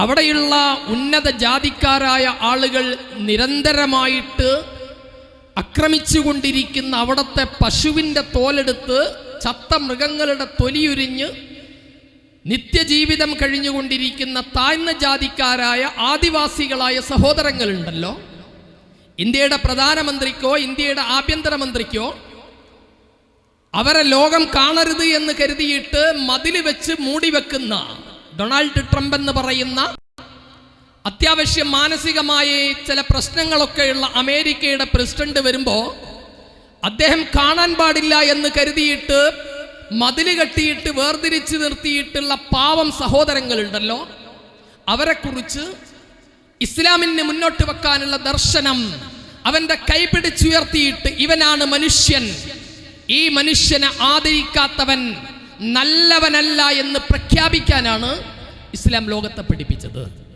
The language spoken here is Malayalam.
അവിടെയുള്ള ഉന്നത ജാതിക്കാരായ ആളുകൾ നിരന്തരമായിട്ട് ആക്രമിച്ചുകൊണ്ടിരിക്കുന്ന അവിടുത്തെ പശുവിന്റെ തോലെടുത്ത് ചത്ത മൃഗങ്ങളുടെ തൊലിയുരിഞ്ഞ് നിത്യജീവിതം കഴിഞ്ഞുകൊണ്ടിരിക്കുന്ന താഴ്ന്ന ജാതിക്കാരായ ആദിവാസികളായ സഹോദരങ്ങളുണ്ടല്ലോ. ഇന്ത്യയുടെ പ്രധാനമന്ത്രിക്കോ ഇന്ത്യയുടെ ആഭ്യന്തരമന്ത്രിക്കോ അവരെ ലോകം കാണരുത് എന്ന് കരുതിയിട്ട് മതിൽ വെച്ച് മൂടിവെക്കുന്ന ഡൊണാൾഡ് ട്രംപ് എന്ന് പറയുന്ന അത്യാവശ്യം മാനസികമായ ചില പ്രശ്നങ്ങളൊക്കെയുള്ള അമേരിക്കയുടെ പ്രസിഡന്റ് വരുമ്പോൾ അദ്ദേഹം കാണാൻ പാടില്ല എന്ന് കരുതിയിട്ട് മതിൽ കെട്ടിയിട്ട് വേർതിരിച്ച് നിർത്തിയിട്ടുള്ള പാവം സഹോദരങ്ങളുണ്ടല്ലോ. അവരെക്കുറിച്ച് ഇസ്ലാമിന് മുന്നോട്ട് വെക്കാനുള്ള ദർശനം അവന്റെ കൈപിടിച്ചുയർത്തിയിട്ട് ഇവനാണ് മനുഷ്യൻ. ഈ മനുഷ്യനെ ആദരിക്കാത്തവൻ നല്ലവനല്ല എന്ന് പ്രഖ്യാപിക്കാനാണ് ഇസ്ലാം ലോകത്തെ പഠിപ്പിച്ചത്.